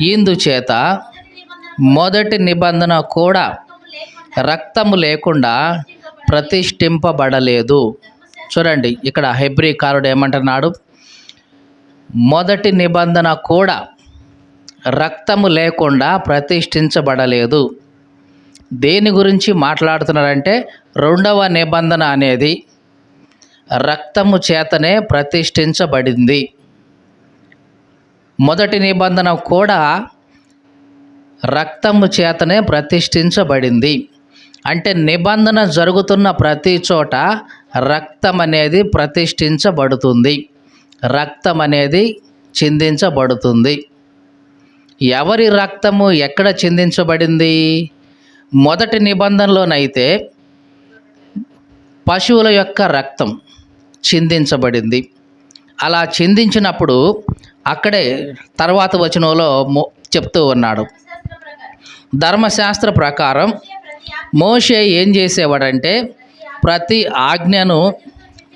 ఇందుచేత మొదటి నిబంధన కూడా రక్తము లేకుండా ప్రతిష్ఠింపబడలేదు. చూడండి ఇక్కడ హెబ్రీ కారుడు ఏమంటున్నాడు? మొదటి నిబంధన కూడా రక్తము లేకుండా ప్రతిష్ఠించబడలేదు. దేని గురించి మాట్లాడుతున్నారంటే రెండవ నిబంధన అనేది రక్తము చేతనే ప్రతిష్ఠించబడింది. మొదటి నిబంధన కూడా రక్తము చేతనే ప్రతిష్ఠించబడింది. అంటే నిబంధన జరుగుతున్న ప్రతి చోట రక్తం అనేది ప్రతిష్ఠించబడుతుంది. రక్తం అనేది చిందించబడుతుంది. ఎవరి రక్తము ఎక్కడ చిందించబడింది? మొదటి నిబంధనలోనైతే పశువుల యొక్క రక్తం చిందించబడింది. అలా చిందించినప్పుడు అక్కడే తర్వాత వచనంలో మో- చెప్తూ ఉన్నాడు. ధర్మశాస్త్ర ప్రకారం మోషే ఏం చేసేవాడంటే ప్రతి ఆజ్ఞను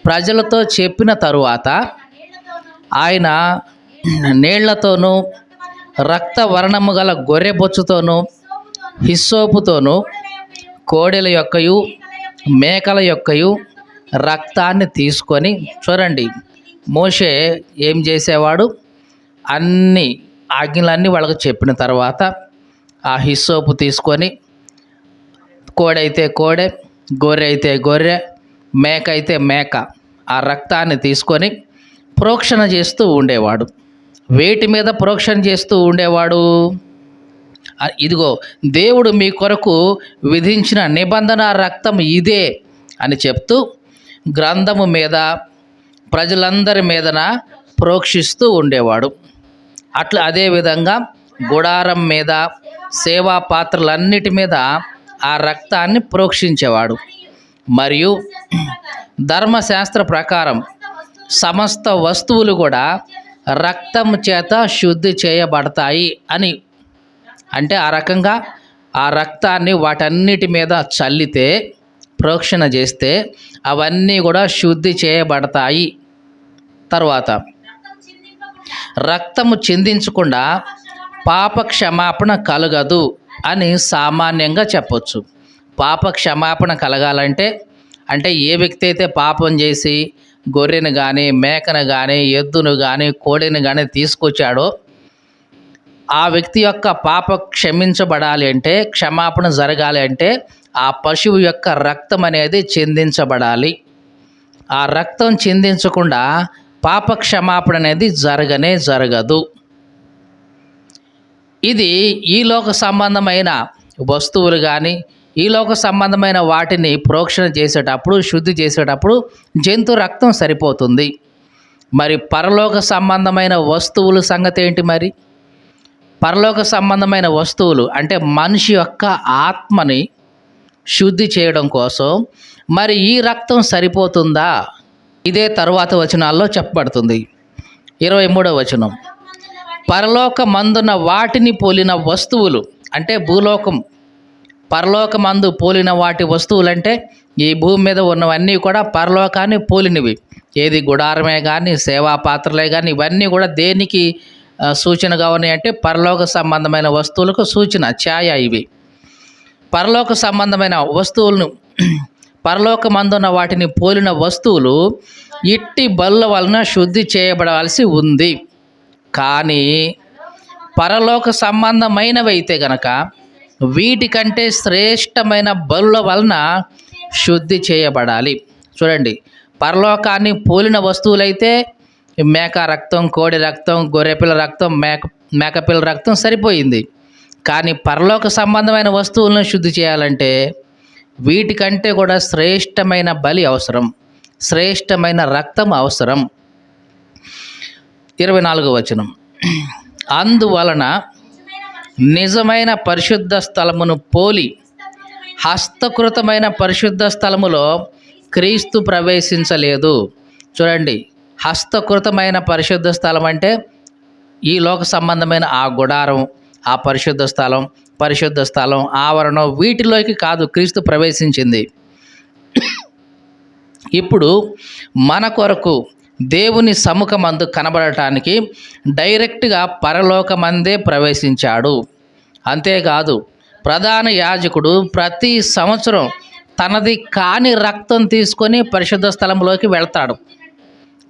ప్రజలతో చెప్పిన తరువాత ఆయన నీళ్ళతోనూ రక్తవర్ణము గల గొర్రె బొచ్చుతోనూ హిస్సోపుతోనూ కోడెల యొక్కయు మేకల యొక్కయు రక్తాన్ని తీసుకొని చూడండి. మోషే ఏం చేసేవాడు? అన్ని ఆజ్ఞలన్నీ వాళ్ళకు చెప్పిన తర్వాత ఆ హిస్సోపు తీసుకొని కోడైతే కోడె గొర్రె అయితే గొర్రె మేక అయితే మేక ఆ రక్తాన్ని తీసుకొని ప్రోక్షణ చేస్తూ ఉండేవాడు. వేటి మీద ప్రోక్షణ చేస్తూ ఉండేవాడు? ఇదిగో దేవుడు మీ కొరకు విధించిన నిబంధన రక్తం ఇదే అని చెప్తూ గ్రంథము మీద ప్రజలందరి మీదన ప్రోక్షిస్తూ ఉండేవాడు. అట్లా అదేవిధంగా గుడారం మీద సేవా పాత్రలన్నిటి మీద ఆ రక్తాన్ని ప్రోక్షించేవాడు. మరియు ధర్మశాస్త్ర ప్రకారం సమస్త వస్తువులు కూడా రక్తం చేత శుద్ధి చేయబడతాయి అని. అంటే ఆ రకంగా ఆ రక్తాన్ని వాటన్నిటి మీద చల్లితే ప్రోక్షణ చేస్తే అవన్నీ కూడా శుద్ధి చేయబడతాయి తర్వాత రక్తము చిందించకుండా పాప క్షమాపణ కలగదు అని సామాన్యంగా చెప్పొచ్చు. పాప క్షమాపణ కలగాలంటే అంటే ఏ వ్యక్తి అయితే పాపం చేసి గొర్రెను కానీ మేకను కానీ ఎద్దును కానీ కోడిని కానీ తీసుకొచ్చాడో ఆ వ్యక్తి యొక్క పాప క్షమించబడాలి అంటే క్షమాపణ జరగాలి అంటే ఆ పశువు యొక్క రక్తం అనేది చెందించబడాలి. ఆ రక్తం చెందించకుండా పాప క్షమాపణ అనేది జరగనే జరగదు. ఇది ఈ లోక సంబంధమైన వస్తువులు కానీ ఈ లోక సంబంధమైన వాటిని ప్రోక్షణ చేసేటప్పుడు శుద్ధి చేసేటప్పుడు జంతు రక్తం సరిపోతుంది. మరి పరలోక సంబంధమైన వస్తువుల సంగతి ఏంటి మరి? పరలోక సంబంధమైన వస్తువులు అంటే మనిషి యొక్క ఆత్మని శుద్ధి చేయడం కోసం మరి ఈ రక్తం సరిపోతుందా? ఇదే తరువాత వచనాల్లో చెప్పబడుతుంది. ఇరవై మూడవ వచనం. పరలోక మందున వాటిని పోలిన వస్తువులు అంటే భూలోకం పరలోక మందు పోలిన వాటి వస్తువులంటే ఈ భూమి మీద ఉన్నవన్నీ కూడా పరలోకాన్ని పోలినవి. ఏది గుడారమే కానీ సేవా పాత్రలే కానీ ఇవన్నీ కూడా దేనికి సూచనగా ఉన్నాయి అంటే పరలోక సంబంధమైన వస్తువులకు సూచన ఛాయ ఇవి. పరలోక సంబంధమైన వస్తువులను పరలోకమందున్న వాటిని పోలిన వస్తువులు ఇట్టి బల్ల వలన శుద్ధి చేయబడవలసి ఉంది. కానీ పరలోక సంబంధమైనవి అయితే గనక వీటికంటే శ్రేష్టమైన బలుల వలన శుద్ధి చేయబడాలి. చూడండి పరలోకాన్ని పోలిన వస్తువులైతే మేక రక్తం కోడి రక్తం గొర్రెపిల్ల రక్తం మేక మేకపిల్ల రక్తం సరిపోయింది. కానీ పరలోక సంబంధమైన వస్తువులను శుద్ధి చేయాలంటే వీటికంటే కూడా శ్రేష్టమైన బలి అవసరం శ్రేష్టమైన రక్తం అవసరం. ఇరవై నాలుగో వచనం. అందువలన నిజమైన పరిశుద్ధ స్థలమును పోలి హస్తకృతమైన పరిశుద్ధ స్థలములో క్రీస్తు ప్రవేశించలేదు. చూడండి హస్తకృతమైన పరిశుద్ధ స్థలం అంటే ఈ లోక సంబంధమైన ఆ గుడారం. ఆ పరిశుద్ధ స్థలం పరిశుద్ధ స్థలం ఆవరణం వీటిలోకి కాదు క్రీస్తు ప్రవేశించింది. ఇప్పుడు మన కొరకు దేవుని సముఖమందు కనబడటానికి డైరెక్ట్గా పరలోకమందే ప్రవేశించాడు. అంతేకాదు ప్రధాన యాజకుడు ప్రతి సంవత్సరం తనది కాని రక్తం తీసుకొని పరిశుద్ధ స్థలంలోకి వెళ్తాడు.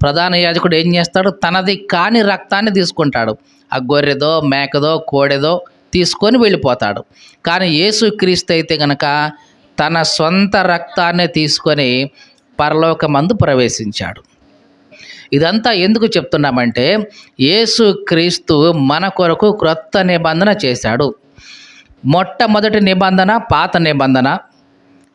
ప్రధాన యాజకుడు ఏం చేస్తాడు? తనది కాని రక్తాన్ని తీసుకుంటాడు. ఆ గొర్రెదో మేకదో కోడెదో తీసుకొని వెళ్ళిపోతాడు. కానీ యేసు క్రీస్తు అయితే గనక తన సొంత రక్తాన్ని తీసుకొని పరలోకమందు ప్రవేశించాడు. ఇదంతా ఎందుకు చెప్తున్నామంటే యేసు క్రీస్తు మన కొరకు క్రొత్త నిబంధన చేశాడు. మొట్టమొదటి నిబంధన పాత నిబంధన.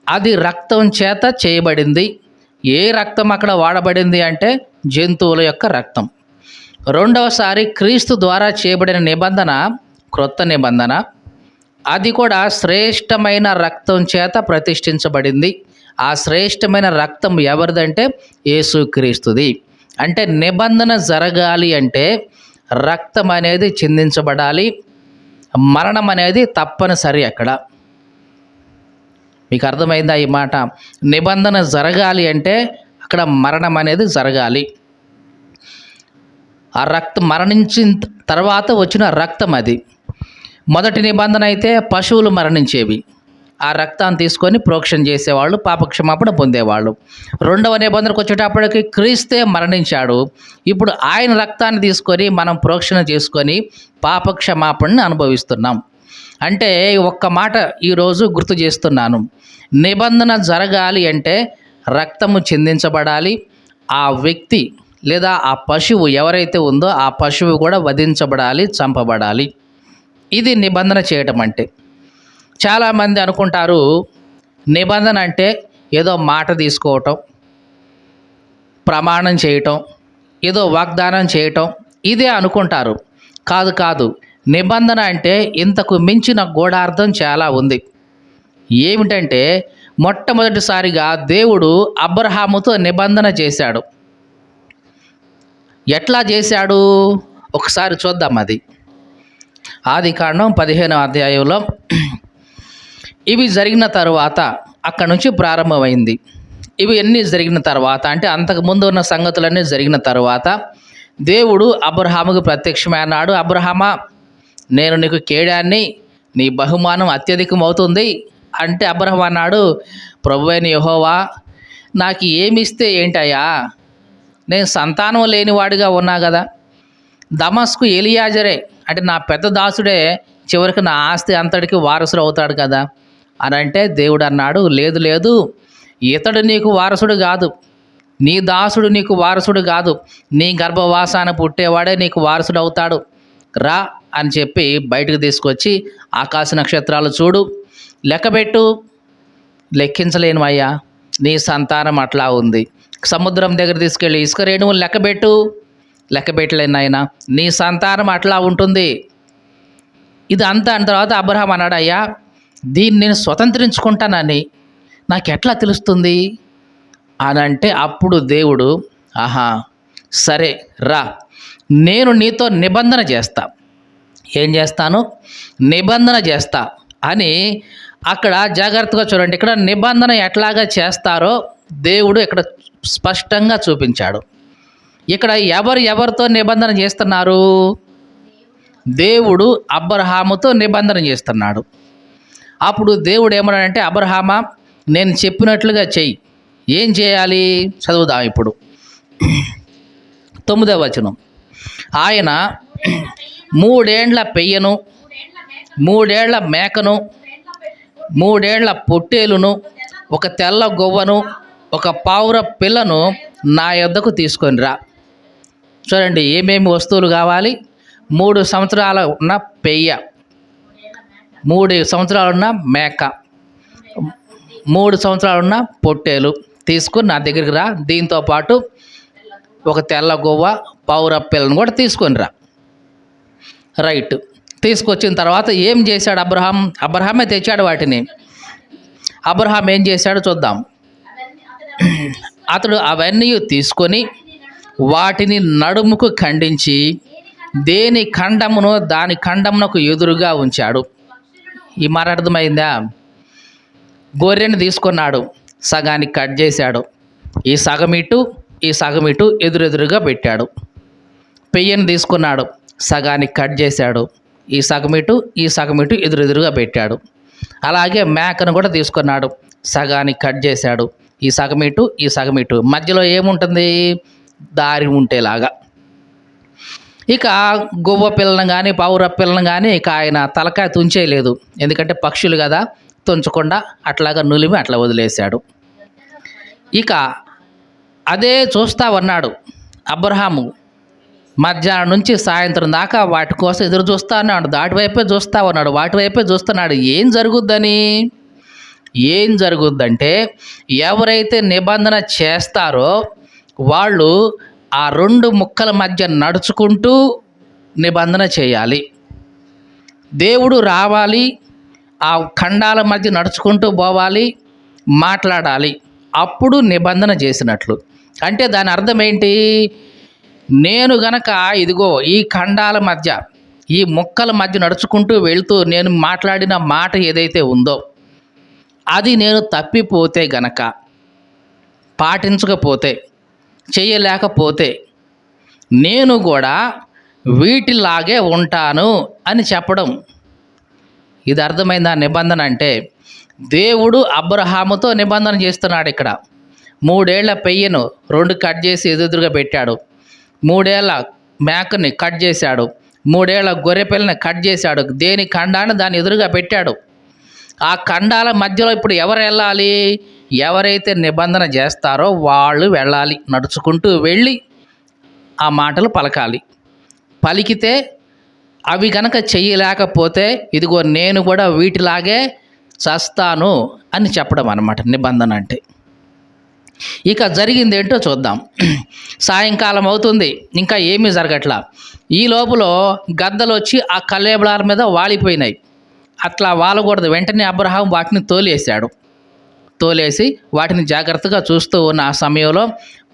అది రక్తం చేత చేయబడింది. ఏ రక్తం అక్కడ వాడబడింది అంటే జంతువుల యొక్క రక్తం. రెండవసారి క్రీస్తు ద్వారా చేయబడిన నిబంధన క్రొత్త నిబంధన. అది కూడా శ్రేష్టమైన రక్తం చేత ప్రతిష్ఠించబడింది. ఆ శ్రేష్టమైన రక్తం ఎవరిదంటే? యేసుక్రీస్తుది అంటే నిబంధన జరగాలి అంటే రక్తం అనేది చిందించబడాలి. మరణం అనేది తప్పనిసరి అక్కడ. మీకు అర్థమైందా ఈ మాట? నిబంధన జరగాలి అంటే అక్కడ మరణం అనేది జరగాలి. ఆ రక్తం మరణించిన తర్వాత వచ్చిన రక్తం అది. మొదటి నిబంధన అయితే పశువులు మరణించేవి. ఆ రక్తాన్ని తీసుకొని ప్రోక్షణ చేసేవాళ్ళు పాపక్షమాపణ పొందేవాళ్ళు. రెండవ నిబంధనకు వచ్చేటప్పటికి క్రీస్తే మరణించాడు. ఇప్పుడు ఆయన రక్తాన్ని తీసుకొని మనం ప్రోక్షణ చేసుకొని పాపక్షమాపణని అనుభవిస్తున్నాం. అంటే ఒక్క మాట ఈరోజు గుర్తు చేస్తున్నాను. నిబంధన జరగాలి అంటే రక్తము చెందించబడాలి. ఆ వ్యక్తి లేదా ఆ పశువు ఎవరైతే ఉందో ఆ పశువు కూడా వధించబడాలి చంపబడాలి. ఇది నిబంధన చేయటం అంటే. చాలామంది అనుకుంటారు నిబంధన అంటే ఏదో మాట తీసుకోవటం ప్రమాణం చేయటం ఏదో వాగ్దానం చేయటం ఇదే అనుకుంటారు. కాదు కాదు. నిబంధన అంటే ఇంతకు మించిన గూఢార్థం చాలా ఉంది. ఏమిటంటే మొట్టమొదటిసారిగా దేవుడు అబ్రహాముతో నిబంధన చేశాడు. ఎట్లా చేశాడు? ఒకసారి చూద్దాం అది. ఆది కాండం పదిహేనవ అధ్యాయంలో ఇవి జరిగిన తర్వాత అక్కడ నుంచి ప్రారంభమైంది. ఇవి ఎన్ని జరిగిన తర్వాత? అంటే అంతకుముందు ఉన్న సంగతులన్నీ జరిగిన తర్వాత దేవుడు అబ్రహాముకు ప్రత్యక్షమైనాడు అబ్రహామా నేను నీకు కేడాన్ని నీ బహుమానం అత్యధికం అవుతుంది అంటే అబ్రహం అన్నాడు ప్రభు అయిన యహోవా నాకు ఏమిస్తే ఏంటయ్యా? నేను సంతానం లేనివాడిగా ఉన్నా కదా. దమస్కు ఎలియాజరే అంటే నా పెద్ద దాసుడే చివరికి నా ఆస్తి అంతటికి వారసుడు అవుతాడు కదా. అని అంటే దేవుడు అన్నాడు లేదు లేదు ఇతడు నీకు వారసుడు కాదు. నీ దాసుడు నీకు వారసుడు కాదు. నీ గర్భవాసాన పుట్టేవాడే నీకు వారసుడు అవుతాడు. రా అని చెప్పి బయటకు తీసుకొచ్చి ఆకాశ నక్షత్రాలు చూడు. లెక్కబెట్టు. లెక్కించలేనువయ్యా నీ సంతానం అట్లా ఉంది. సముద్రం దగ్గర తీసుకెళ్ళి ఇసుక రేణువులు లెక్కబెట్టు లెక్కబెట్టలేను ఆయన నీ సంతానం అట్లా ఉంటుంది. ఇది అంతా అన్న తర్వాత అబ్రహాం అన్నాడు అయ్యా దీన్ని నేను స్వతంత్రించుకుంటానని నాకు ఎట్లా తెలుస్తుంది? అని అంటే అప్పుడు దేవుడు ఆహా సరే రా. నేను నీతో నిబంధన చేస్తా. ఏం చేస్తాను? నిబంధన చేస్తా. అని అక్కడ జాగ్రత్తగా చూడండి. ఇక్కడ నిబంధన ఎట్లాగా చేస్తారో దేవుడు ఇక్కడ స్పష్టంగా చూపించాడు. ఇక్కడ ఎవరు ఎవరితో నిబంధన చేస్తున్నారు? దేవుడు అబ్రహాముతో నిబంధన చేస్తున్నాడు. అప్పుడు దేవుడు ఏమన్నాడంటే అబ్రహామా నేను చెప్పినట్లుగా చెయ్యి. ఏం చేయాలి? చదువుదాం ఇప్పుడు. తొమ్మిదవ వచనం. ఆయన మూడేండ్ల పెయ్యను మూడేళ్ళ మేకను మూడేళ్ళ పొట్టేలును ఒక తెల్ల గొవ్వను ఒక పావుర పిల్లను నా యొద్దకు తీసుకొని రా చూడండి ఏమేమి వస్తువులు కావాలి? మూడు సంవత్సరాల ఉన్న పెయ్య. మూడు సంవత్సరాలున్న మేక. మూడు సంవత్సరాలున్న పొట్టేలు. తీసుకుని నా దగ్గరికి రా. దీంతో పాటు ఒక తెల్ల గొవ్వ పావుర పిల్లను కూడా తీసుకొని రా రైట్. తీసుకొచ్చిన తర్వాత ఏం చేశాడు అబ్రహాం? అబ్రహామే తెచ్చాడు వాటిని. అబ్రహాం ఏం చేశాడో చూద్దాం. అతడు అవన్నీ తీసుకొని వాటిని నడుముకు ఖండించి దేని ఖండమును దాని ఖండమునకు ఎదురుగా ఉంచాడు. ఈ మాట అర్థమైందా? గొర్రెని తీసుకున్నాడు సగానికి కట్ చేశాడు. ఈ సగం ఇటు ఈ సగం ఇటు ఎదురెదురుగా పెట్టాడు. పెయ్యని తీసుకున్నాడు సగానికి కట్ చేశాడు. ఈ సగం ఇటు ఈ సగం ఇటు ఎదురెదురుగా పెట్టాడు. అలాగే మేకను కూడా తీసుకున్నాడు సగానికి కట్ చేశాడు. ఈ సగం ఇటు ఈ సగం ఇటు. మధ్యలో ఏముంటుంది? దారి ఉంటేలాగా. ఇక గువ్వ పిల్లను కానీ పావుర పిల్లను కానీ ఇక ఆయన తలకాయ తుంచేయలేదు. ఎందుకంటే పక్షులు కదా తుంచకుండా అట్లాగా నులిమి అట్లా వదిలేశాడు. ఇక అదే చూస్తా ఉన్నాడు అబ్రహాము. మధ్యాహ్నం నుంచి సాయంత్రం దాకా వాటి కోసం ఎదురు చూస్తా ఉన్నాడు దాటి వైపే చూస్తా ఉన్నాడు వాటి వైపే చూస్తున్నాడు. ఏం జరుగుద్దని? ఏం జరుగుద్దంటే ఎవరైతే నిబంధన చేస్తారో వాళ్ళు ఆ రెండు ముక్కల మధ్య నడుచుకుంటూ నిబంధన చేయాలి. దేవుడు రావాలి ఆ ఖండాల మధ్య నడుచుకుంటూ పోవాలి మాట్లాడాలి. అప్పుడు నిబంధన చేసినట్లు. అంటే దాని అర్థం ఏంటి? నేను గనక ఇదిగో ఈ ఖండాల మధ్య ఈ ముక్కల మధ్య నడుచుకుంటూ వెళ్తూ నేను మాట్లాడిన మాట ఏదైతే ఉందో అది నేను తప్పిపోతే గనక పాటించకపోతే చేయలేకపోతే నేను కూడా వీటిలాగే ఉంటాను అని చెప్పడం. ఇది అర్థమైందా నిబంధన అంటే దేవుడు అబ్రహాముతో నిబంధన చేస్తున్నాడు ఇక్కడ. మూడేళ్ళ పెయ్యను రెండు కట్ చేసి ఎదురుగా పెట్టాడు. మూడేళ్ళ మేకని కట్ చేశాడు. మూడేళ్ళ గొర్రె పిల్లని కట్ చేశాడు. దేని ఖండాన్ని దాని ఎదురుగా పెట్టాడు? ఆ ఖండాల మధ్యలో ఇప్పుడు ఎవరు వెళ్ళాలి? ఎవరైతే నిబంధన చేస్తారో వాళ్ళు వెళ్ళాలి. నడుచుకుంటూ వెళ్ళి ఆ మాటలు పలకాలి. పలికితే అవి కనుక చెయ్యలేకపోతే ఇదిగో నేను కూడా వీటిలాగే చస్తాను అని చెప్పడం అన్నమాట నిబంధన అంటే. ఇక జరిగింది ఏంటో చూద్దాం. సాయంకాలం అవుతుంది. ఇంకా ఏమీ జరగట్లా. ఈ లోపల గద్దలు వచ్చి ఆ కల్లేబలాల మీద వాలిపోయినాయి. అట్లా వాలకూడదు. వెంటనే అబ్రహాం వాటిని తోలేశాడు. తోలేసి వాటిని జాగ్రత్తగా చూస్తూ ఉన్న ఆ సమయంలో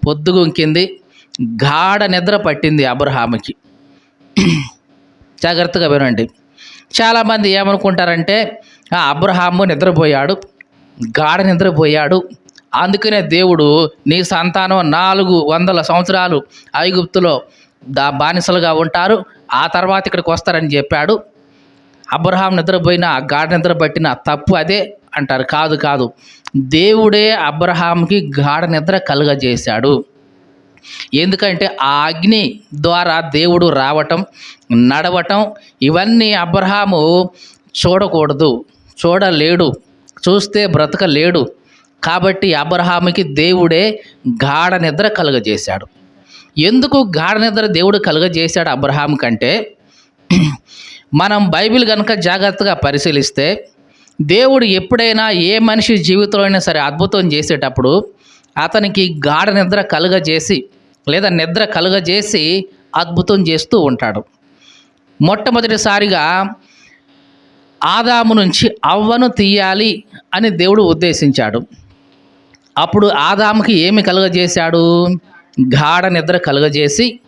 పొద్దుగుంకింది గాఢ నిద్ర పట్టింది అబ్రహాముకి. జాగ్రత్తగా వినండి. చాలామంది ఏమనుకుంటారంటే "ఆ, అబ్రహాము నిద్రపోయాడు. గాఢ నిద్రపోయాడు. అందుకనే దేవుడు నీ సంతానం నాలుగు వందల సంవత్సరాలు ఐగుప్తులో దా బానిసలుగా ఉంటారు. ఆ తర్వాత ఇక్కడికి వస్తారని చెప్పాడు. అబ్రహాం నిద్రపోయిన గాఢ నిద్ర పట్టిన తప్పు అదే అంటారు. కాదు కాదు. దేవుడే అబ్రహాంకి గాఢ నిద్ర కలుగజేశాడు. ఎందుకంటే ఆ అగ్ని ద్వారా దేవుడు రావటం నడవటం ఇవన్నీ అబ్రహాము చూడకూడదు చూడలేడు చూస్తే బ్రతకలేడు. కాబట్టి అబ్రహాముకి దేవుడే గాఢ నిద్ర కలుగజేశాడు. ఎందుకు గాఢ నిద్ర దేవుడు కలుగజేశాడు అబ్రహాం కంటే? మనం బైబిల్ కనుక జాగ్రత్తగా పరిశీలిస్తే దేవుడు ఎప్పుడైనా ఏ మనిషి జీవితంలో అయినా సరే అద్భుతం చేసేటప్పుడు అతనికి గాఢ నిద్ర కలుగజేసి లేదా నిద్ర కలుగజేసి అద్భుతం చేస్తూ ఉంటాడు. మొట్టమొదటిసారిగా ఆదాము నుంచి అవ్వను తీయాలి అని దేవుడు ఉద్దేశించాడు. అప్పుడు ఆదాముకి ఏమి కలుగజేశాడు? గాఢ నిద్ర కలుగజేసి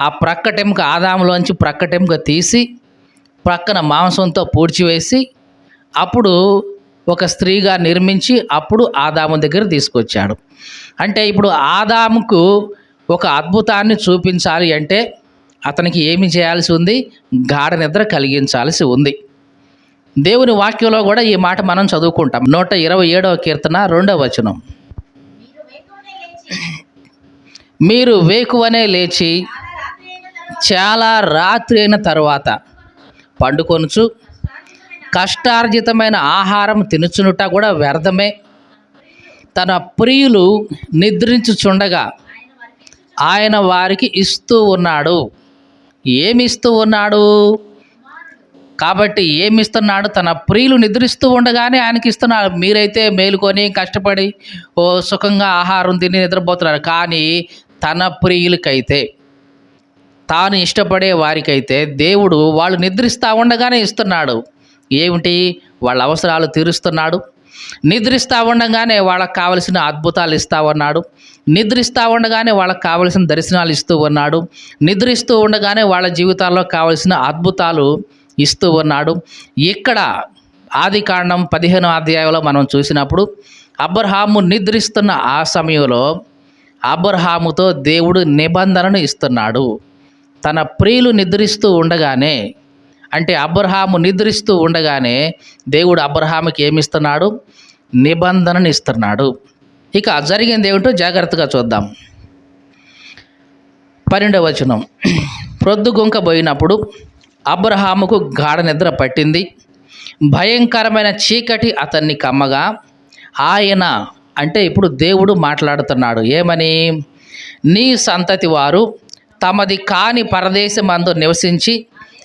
ఆ ప్రక్కటెముక ఆదాములోంచి ప్రక్కటెముక తీసి ప్రక్కన మాంసంతో పూడ్చివేసి అప్పుడు ఒక స్త్రీగా నిర్మించి అప్పుడు ఆదాము దగ్గర తీసుకొచ్చాడు. అంటే ఇప్పుడు ఆదాముకు ఒక అద్భుతాన్ని చూపించాలి అంటే అతనికి ఏమి చేయాల్సి ఉంది? గాఢ నిద్ర కలిగించాల్సి ఉంది. దేవుని వాక్యంలో కూడా ఈ మాట మనం చదువుకుంటాం. నూట ఇరవై ఏడవ కీర్తన రెండవ వచనం. మీరు వేకువనే లేచి మీరు వేకువనే లేచి చాలా రాత్రి అయిన తర్వాత చాలా రాత్రి అయిన తర్వాత పండుకొనుచు. కష్టార్జితమైన ఆహారం తినుచునుట కూడా వ్యర్థమే. తన ప్రియులు నిద్రించుచుండగా ఆయన వారికి ఇస్తూ ఉన్నాడు. ఏమి ఇస్తూ ఉన్నాడు? కాబట్టి ఏమి ఇస్తున్నాడు తన ప్రియులు నిద్రిస్తూ ఉండగానే ఆయనకి ఇస్తున్నాడు. మీరైతే మేలుకొని కష్టపడి ఓ సుఖంగా ఆహారం తిని నిద్రపోతున్నారు. కానీ తన ప్రియులకైతే తాను ఇష్టపడే వారికైతే దేవుడు వాళ్ళు నిద్రిస్తూ ఉండగానే ఇస్తున్నాడు. ఏమిటి? వాళ్ళ అవసరాలు తీరుస్తున్నాడు. నిద్రిస్తూ ఉండగానే వాళ్ళకి కావలసిన అద్భుతాలు ఇస్తా ఉన్నాడు. నిద్రిస్తూ ఉండగానే వాళ్ళకి కావలసిన దర్శనాలు ఇస్తూ ఉన్నాడు. నిద్రిస్తూ ఉండగానే వాళ్ళ జీవితాల్లో కావలసిన అద్భుతాలు ఇస్తూ ఉన్నాడు. ఇక్కడ ఆది కాండం పదిహేను అధ్యాయంలో మనం చూసినప్పుడు అబ్రహాము నిద్రిస్తున్న ఆ సమయంలో అబ్రహాముతో దేవుడు నిబంధనను ఇస్తున్నాడు. తన ప్రియులు నిద్రిస్తూ ఉండగానే అంటే అబ్రహాము నిద్రిస్తూ ఉండగానే దేవుడు అబ్రహాముకి ఏమిస్తున్నాడు? నిబంధనని ఇస్తున్నాడు. ఇక జరిగింది ఏమిటో జాగ్రత్తగా చూద్దాం. పన్నెండవ వచనం. ప్రొద్దుగుంక పోయినప్పుడు అబ్రహాముకు గాఢ నిద్ర పట్టింది. భయంకరమైన చీకటి అతన్ని కమ్మగా ఆయన అంటే ఇప్పుడు దేవుడు మాట్లాడుతున్నాడు. ఏమని? నీ సంతతి వారు తమది కాని పరదేశమందు నివసించి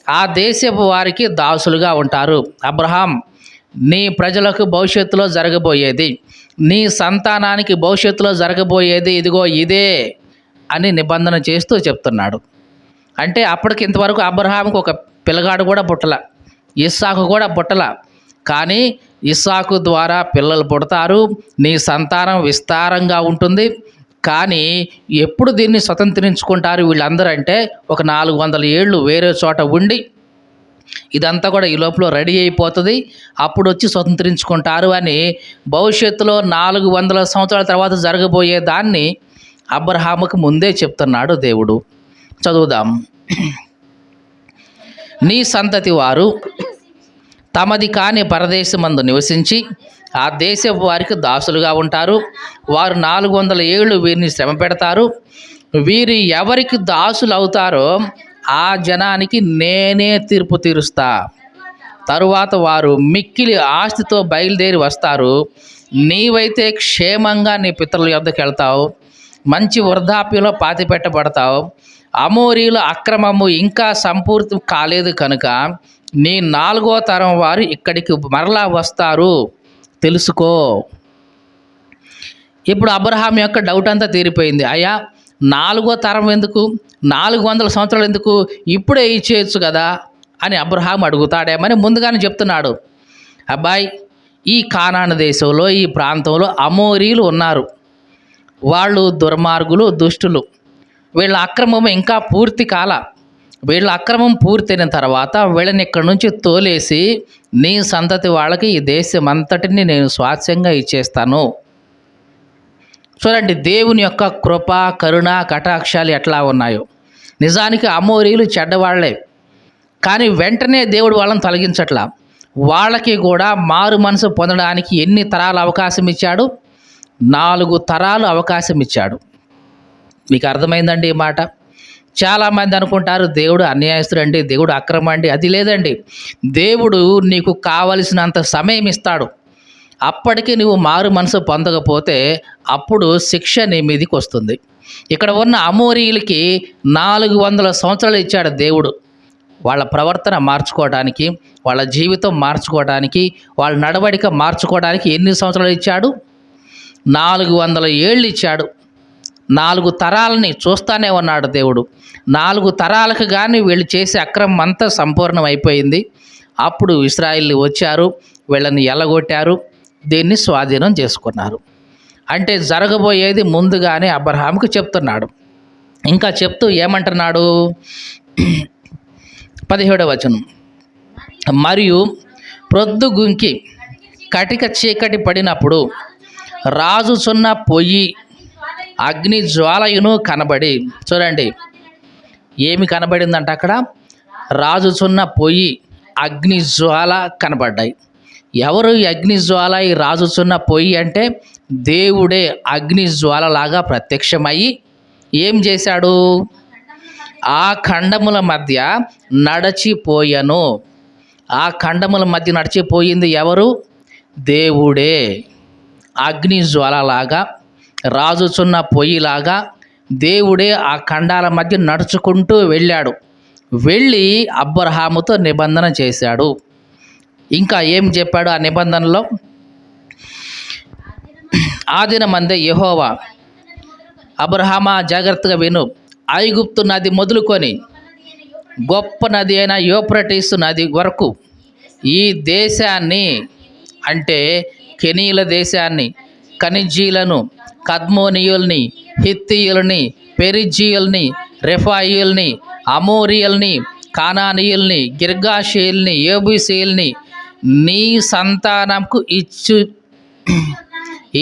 ఆ దేశపు వారికి దాసులుగా ఉంటారు. అబ్రహాం నీ ప్రజలకు భవిష్యత్తులో జరగబోయేది. నీ సంతానానికి భవిష్యత్తులో జరగబోయేది ఇదిగో ఇదే అని నిబంధన చేస్తూ చెప్తున్నాడు. అంటే అప్పటికి ఇంతవరకు అబ్రహాంకు ఒక పిల్లగాడు కూడా పుట్టల. ఇస్సాకు కూడా పుట్టల. కానీ ఇస్సాకు ద్వారా పిల్లలు పుడతారు. నీ సంతానం విస్తారంగా ఉంటుంది. కానీ ఎప్పుడు దీన్ని స్వతంత్రించుకుంటారు వీళ్ళందరూ అంటే ఒక నాలుగు వందల ఏళ్ళు వేరే చోట ఉండి ఇదంతా కూడా ఈ లోపల రెడీ అయిపోతుంది. అప్పుడు వచ్చి స్వతంత్రించుకుంటారు అని భవిష్యత్తులో నాలుగు వందల సంవత్సరాల తర్వాత జరగబోయే దాన్ని అబ్రహాముకు ముందే చెప్తున్నాడు దేవుడు. చదువుదాం. నీ సంతతి వారు తమది కాని పరదేశమందు నివసించి ఆ దేశ వారికి దాసులుగా ఉంటారు. వారు నాలుగు వందల ఏళ్ళు వీరిని శ్రమ పెడతారు. వీరి ఎవరికి దాసులు అవుతారో ఆ జనానికి నేనే తీర్పు తీరుస్తా. తరువాత వారు మిక్కిలి ఆస్తితో బయలుదేరి వస్తారు. నీవైతే క్షేమంగా నీ పితరుల యొద్దకు వెళ్తావు. మంచి వృద్ధాప్యంలో పాతి పెట్టబడతావు అమోరీల అక్రమము ఇంకా సంపూర్తి కాలేదు కనుక నీ నాలుగో తరం వారు ఇక్కడికి మరలా వస్తారు. తెలుసుకో. ఇప్పుడు అబ్రహాం యొక్క డౌట్ అంతా తీరిపోయింది. అయ్యా నాలుగో తరం ఎందుకు? నాలుగు వందల సంవత్సరాలు ఎందుకు? ఇప్పుడే ఇచ్చేయచ్చు కదా అని అబ్రహాం అడుగుతాడేమని ముందుగానే చెప్తున్నాడు. అబ్బాయి ఈ కానాన దేశంలో ఈ ప్రాంతంలో అమోరీలు ఉన్నారు. వాళ్ళు దుర్మార్గులు దుష్టులు. వీళ్ళ అక్రమం ఇంకా పూర్తి కాల. వీళ్ళ అక్రమం పూర్తయిన తర్వాత వీళ్ళని ఇక్కడి నుంచి తోలేసి నీ సంతతి వాళ్ళకి ఈ దేశం అంతటిని నేను స్వాస్యంగా ఇచ్చేస్తాను. చూడండి దేవుని యొక్క కృప కరుణ కటాక్షాలు ఎట్లా ఉన్నాయో. నిజానికి అమోరీలు చెడ్డవాళ్ళే. కానీ వెంటనే దేవుడు వాళ్ళని తొలగించట్లా. వాళ్ళకి కూడా మారు మనసు పొందడానికి ఎన్ని తరాలు అవకాశం ఇచ్చాడు? నాలుగు తరాలు అవకాశం ఇచ్చాడు. మీకు అర్థమైందండి ఈ మాట? చాలామంది అనుకుంటారు దేవుడు అన్యాయస్తుడు అండి దేవుడు అక్రమ అండి అది లేదండి. దేవుడు నీకు కావలసినంత సమయం ఇస్తాడు. అప్పటికి నువ్వు మారు మనసు పొందకపోతే అప్పుడు శిక్ష నీ మీదికి వస్తుంది. ఇక్కడ ఉన్న అమోరీలకి నాలుగు వందల సంవత్సరాలు ఇచ్చాడు దేవుడు. వాళ్ళ ప్రవర్తన మార్చుకోవడానికి వాళ్ళ జీవితం మార్చుకోవడానికి వాళ్ళ నడవడిక మార్చుకోవడానికి ఎన్ని సంవత్సరాలు ఇచ్చాడు? నాలుగు వందల ఏళ్ళు ఇచ్చాడు. నాలుగు తరాలని చూస్తానే ఉన్నాడు దేవుడు. నాలుగు తరాలకు కానీ వీళ్ళు చేసే అక్రమం అంతా సంపూర్ణం అయిపోయింది. అప్పుడు ఇస్రాయిల్ వచ్చారు వీళ్ళని ఎలగొట్టారు దీన్ని స్వాధీనం చేసుకున్నారు. అంటే జరగబోయేది ముందుగానే అబ్రహాంకు చెప్తున్నాడు. ఇంకా చెప్తూ ఏమంటున్నాడు? పదిహేడవ వచనం. మరియు ప్రొద్దుగుంకి కటిక చీకటి పడినప్పుడు రాజుచున్న పొయ్యి అగ్ని జ్వాలయును కనబడి చూడండి. ఏమి కనబడిందంట అక్కడ? రాజుచున్న పొయ్యి అగ్ని జ్వాల కనబడ్డాయి. ఎవరు అగ్ని జ్వాల ఈ రాజుచున్న పొయ్యి అంటే? దేవుడే అగ్ని జ్వాలలాగా ప్రత్యక్షమయ్యి ఏం చేశాడు? ఆ ఖండముల మధ్య నడచిపోయను. ఆ ఖండముల మధ్య నడిచిపోయింది ఎవరు? దేవుడే. అగ్ని జ్వాలలాగా రాజుచున్న పొయ్యిలాగా దేవుడే ఆ ఖండాల మధ్య నడుచుకుంటూ వెళ్ళాడు. వెళ్ళి అబ్రహాముతో నిబంధన చేశాడు. ఇంకా ఏం చెప్పాడు ఆ నిబంధనలో? ఆ దినమందే యహోవా అబ్రహామా జాగ్రత్తగా విను. ఐగుప్తు నది మొదలుకొని గొప్ప నది అయిన యోప్రటీస్ నది వరకు ఈ దేశాన్ని అంటే కెనీల దేశాన్ని కనిజీలను కద్మోనియుల్ని హిత్తియుల్ని పెరిజీయుల్ని రెఫాయిల్ని అమోరియల్ని కానానీయుల్ని గిర్గాషీయుల్ని ఏబుసీల్ని నీ సంతానంకు ఇచ్చు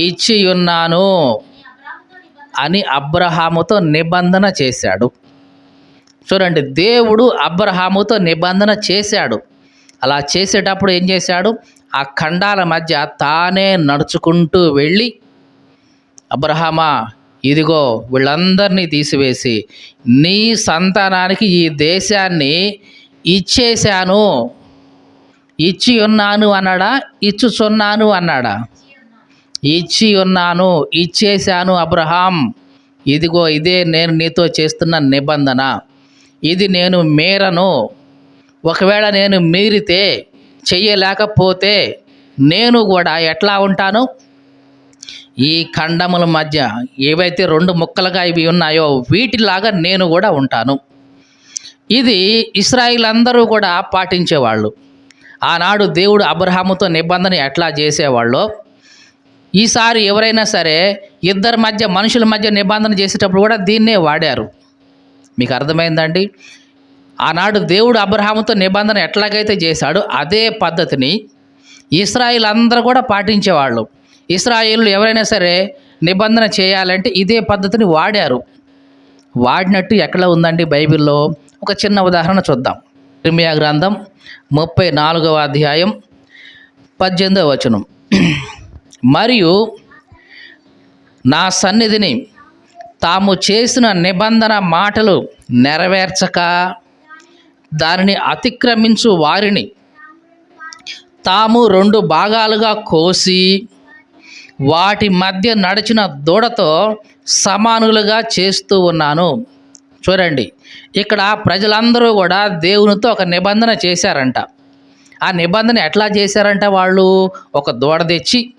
ఇచ్చియున్నాను అని అబ్రహాముతో నిబంధన చేశాడు. చూడండి దేవుడు అబ్రహాముతో నిబంధన చేశాడు. అలా చేసేటప్పుడు ఏం చేశాడు? ఆ ఖండాల మధ్య తానే నడుచుకుంటూ వెళ్ళి అబ్రహామా ఇదిగో వీళ్ళందరినీ తీసివేసి నీ సంతానానికి ఈ దేశాన్ని ఇచ్చేశాను. ఇచ్చి ఉన్నాను అన్నాడా? ఇచ్చుచున్నాను అన్నాడా? ఇచ్చి ఉన్నాను ఇచ్చేశాను అబ్రహాం. ఇదిగో ఇదే నేను నీతో చేస్తున్న నిబంధన. ఇది నేను మేరను. ఒకవేళ నేను మీరితే చెయ్యలేకపోతే నేను కూడా ఎట్లా ఉంటాను? ఈ ఖండముల మధ్య ఏవైతే రెండు ముక్కలుగా ఇవి ఉన్నాయో వీటిలాగా నేను కూడా ఉంటాను. ఇది ఇస్రాయిల్ అందరూ కూడా పాటించేవాళ్ళు. ఆనాడు దేవుడు అబ్రహాముతో నిబంధన ఎట్లా చేసేవాళ్ళో ఈసారి ఎవరైనా సరే ఇద్దరి మధ్య మనుషుల మధ్య నిబంధన చేసేటప్పుడు కూడా దీన్నే వాడారు. మీకు అర్థమైందండి? ఆనాడు దేవుడు అబ్రహాముతో నిబంధన ఎట్లాగైతే చేశాడో అదే పద్ధతిని ఇస్రాయిల్ అందరూ కూడా పాటించేవాళ్ళు. ఇస్రాయిల్ ఎవరైనా సరే నిబంధన చేయాలంటే ఇదే పద్ధతిని వాడారు. వాడినట్టు ఎక్కడ ఉందండి బైబిల్లో? ఒక చిన్న ఉదాహరణ చూద్దాం. క్రిమియా గ్రంథం ముప్పై నాలుగవ అధ్యాయం పద్దెనిమిదవ వచనం. మరియు నా సన్నిధిని తాము చేసిన నిబంధన మాటలు నెరవేర్చక దానిని అతిక్రమించు వారిని. తాము రెండు భాగాలుగా కోసి వాటి మధ్య నడిచిన దూడతో సమానులుగా చేస్తూ ఉన్నాను. చూడండి ఇక్కడ ప్రజలందరూ కూడా దేవునితో ఒక నిబంధన చేశారంట. ఆ నిబంధన ఎట్లా చేశారంట వాళ్ళు? ఒక దూడ తెచ్చి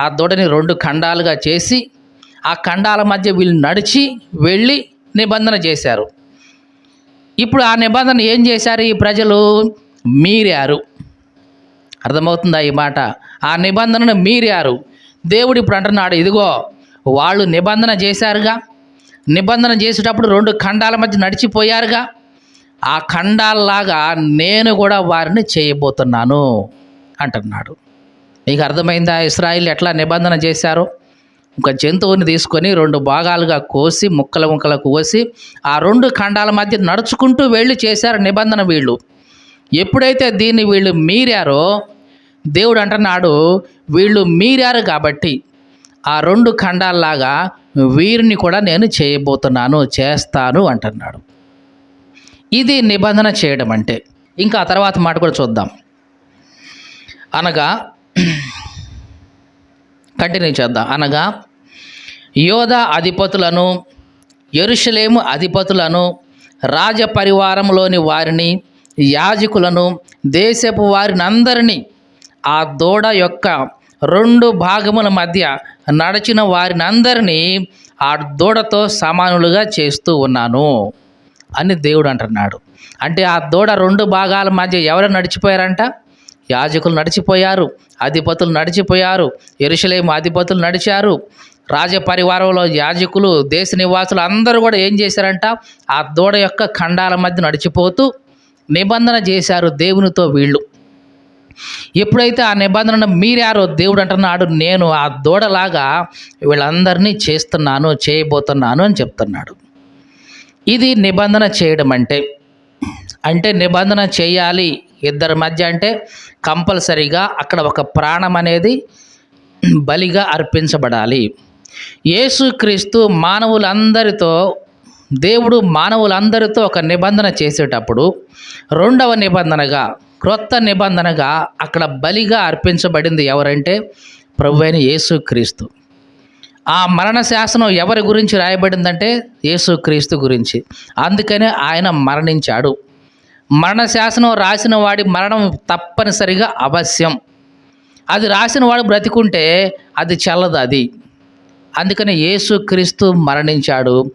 ఆ దూడని రెండు ఖండాలుగా చేసి ఆ ఖండాల మధ్య వీళ్ళు నడిచి వెళ్ళి నిబంధన చేశారు. ఇప్పుడు ఆ నిబంధన ఏం చేశారు ఈ ప్రజలు? మీరారు. అర్థమవుతుందా ఈ మాట? ఆ నిబంధనను మీరారు. దేవుడు ఇప్పుడు అంటున్నాడు ఇదిగో వాళ్ళు నిబంధన చేశారుగా. నిబంధన చేసేటప్పుడు రెండు ఖండాల మధ్య నడిచిపోయారుగా. ఆ ఖండాల్లాగా నేను కూడా వారిని చేయబోతున్నాను అంటున్నాడు. మీకు అర్థమైందా? ఇస్రాయిల్ ఎట్లా నిబంధన చేశారో? ఒక జంతువుని తీసుకొని రెండు భాగాలుగా కోసి ముక్కల ముక్కలు కోసి ఆ రెండు ఖండాల మధ్య నడుచుకుంటూ వెళ్ళి చేశారు నిబంధన వీళ్ళు. ఎప్పుడైతే దీన్ని వీళ్ళు మీరారో దేవుడు అంటున్నాడు వీళ్ళు మీరారు కాబట్టి ఆ రెండు ఖండాల్లాగా వీరిని కూడా నేను చేయబోతున్నాను చేస్తాను అంటున్నాడు. ఇది నిబంధన చేయడం అంటే. ఇంకా ఆ తర్వాత మాట కూడా చూద్దాం. అనగా కంటిన్యూ చేద్దాం. అనగా యోధ అధిపతులను ఎరుషలేము అధిపతులను రాజపరివారంలోని వారిని యాజకులను దేశపు వారిని అందరినీ ఆ దూడ యొక్క రెండు భాగముల మధ్య నడిచిన వారిని అందరినీ ఆ దూడతో సమానులుగా చేస్తూ ఉన్నాను అని దేవుడు అంటున్నాడు. అంటే ఆ దూడ రెండు భాగాల మధ్య ఎవరు నడిచిపోయారంట? యాజకులు నడిచిపోయారు అధిపతులు నడిచిపోయారు ఎరుషలేము అధిపతులు నడిచారు. రాజపరివారంలో యాజకులు దేశ నివాసులు అందరూ కూడా ఏం చేశారంట? ఆ దూడ యొక్క ఖండాల మధ్య నడిచిపోతూ నిబంధన చేశారు దేవునితో వీళ్ళు. ఎప్పుడైతే ఆ నిబంధనను మీరారో దేవుడు అంటున్నాడు నేను ఆ దూడలాగా వీళ్ళందరినీ చేస్తున్నాను చేయబోతున్నాను అని చెప్తున్నాడు. ఇది నిబంధన చేయడం అంటే అంటే నిబంధన చేయాలి ఇద్దరి మధ్య అంటే కంపల్సరీగా అక్కడ ఒక ప్రాణం అనేది బలిగా అర్పించబడాలి. యేసుక్రీస్తు మానవులందరితో దేవుడు మానవులందరితో ఒక నిబంధన చేసేటప్పుడు రెండవ నిబంధనగా క్రొత్త నిబంధనగా అక్కడ బలిగా అర్పించబడింది ఎవరంటే ప్రభు అయిన యేసుక్రీస్తు ఆ మరణ శాసనం ఎవరి గురించి రాయబడిందంటే యేసుక్రీస్తు గురించి. అందుకనే ఆయన మరణించాడు. మరణ శాసనం రాసిన వాడి మరణం తప్పనిసరిగా అవశ్యం. అది రాసిన వాడు బ్రతికుంటే అది చల్లదు అది. అందుకని యేసుక్రీస్తు మరణించాడు.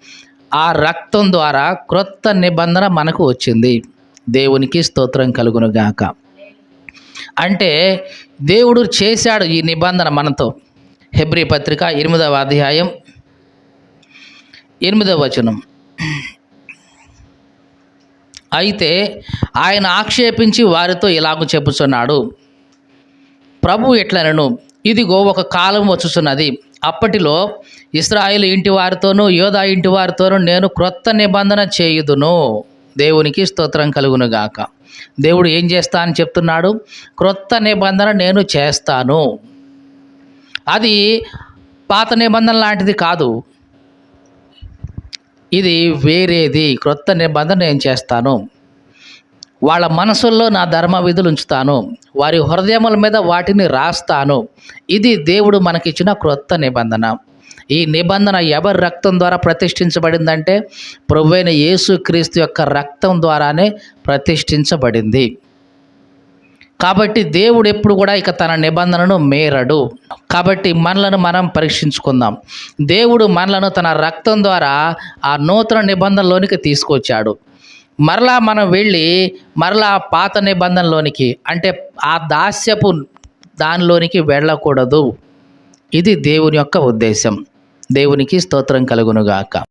ఆ రక్తం ద్వారా క్రొత్త నిబంధన మనకు వచ్చింది. దేవునికి స్తోత్రం కలుగునుగాక అంటే దేవుడు చేశాడు ఈ నిబంధన మనతో. హెబ్రి పత్రిక ఎనిమిదవ అధ్యాయం ఎనిమిదవ వచనం. అయితే ఆయన ఆక్షేపించి వారితో ఇలాగ చెప్పుచున్నాడు ప్రభు ఎట్లనను? ఇదిగో ఒక కాలం వచ్చుచున్నది. అప్పటిలో ఇస్రాయిల్ ఇంటి వారితోనూ యోధా ఇంటి వారితోనూ నేను క్రొత్త నిబంధన చేయుదును. దేవునికి స్తోత్రం కలుగును గాక. దేవుడు ఏం చేస్తా అని చెప్తున్నాడు? క్రొత్త నిబంధన నేను చేస్తాను. అది పాత నిబంధన లాంటిది కాదు. ఇది వేరేది. క్రొత్త నిబంధన నేను చేస్తాను. వాళ్ళ మనసుల్లో నా ధర్మ విధులు ఉంచుతాను. వారి హృదయముల మీద వాటిని రాస్తాను. ఇది దేవుడు మనకిచ్చిన క్రొత్త నిబంధన. ఈ నిబంధన ఎవరి రక్తం ద్వారా ప్రతిష్ఠించబడిందంటే ప్రభువైన యేసుక్రీస్తు యొక్క రక్తం ద్వారానే ప్రతిష్ఠించబడింది. కాబట్టి దేవుడు ఎప్పుడు కూడా ఇక తన నిబంధనను మేరడు. కాబట్టి మనలను మనం పరీక్షించుకుందాం. దేవుడు మనలను తన రక్తం ద్వారా ఆ నూతన నిబంధనలోనికి తీసుకొచ్చాడు. మరలా మనం వెళ్ళి మరలా పాత నిబంధనలోనికి అంటే ఆ దాస్యపు దానిలోనికి వెళ్ళకూడదు. ఇది దేవుని యొక్క ఉద్దేశం. దేవునికి స్తోత్రం కలుగునుగాక.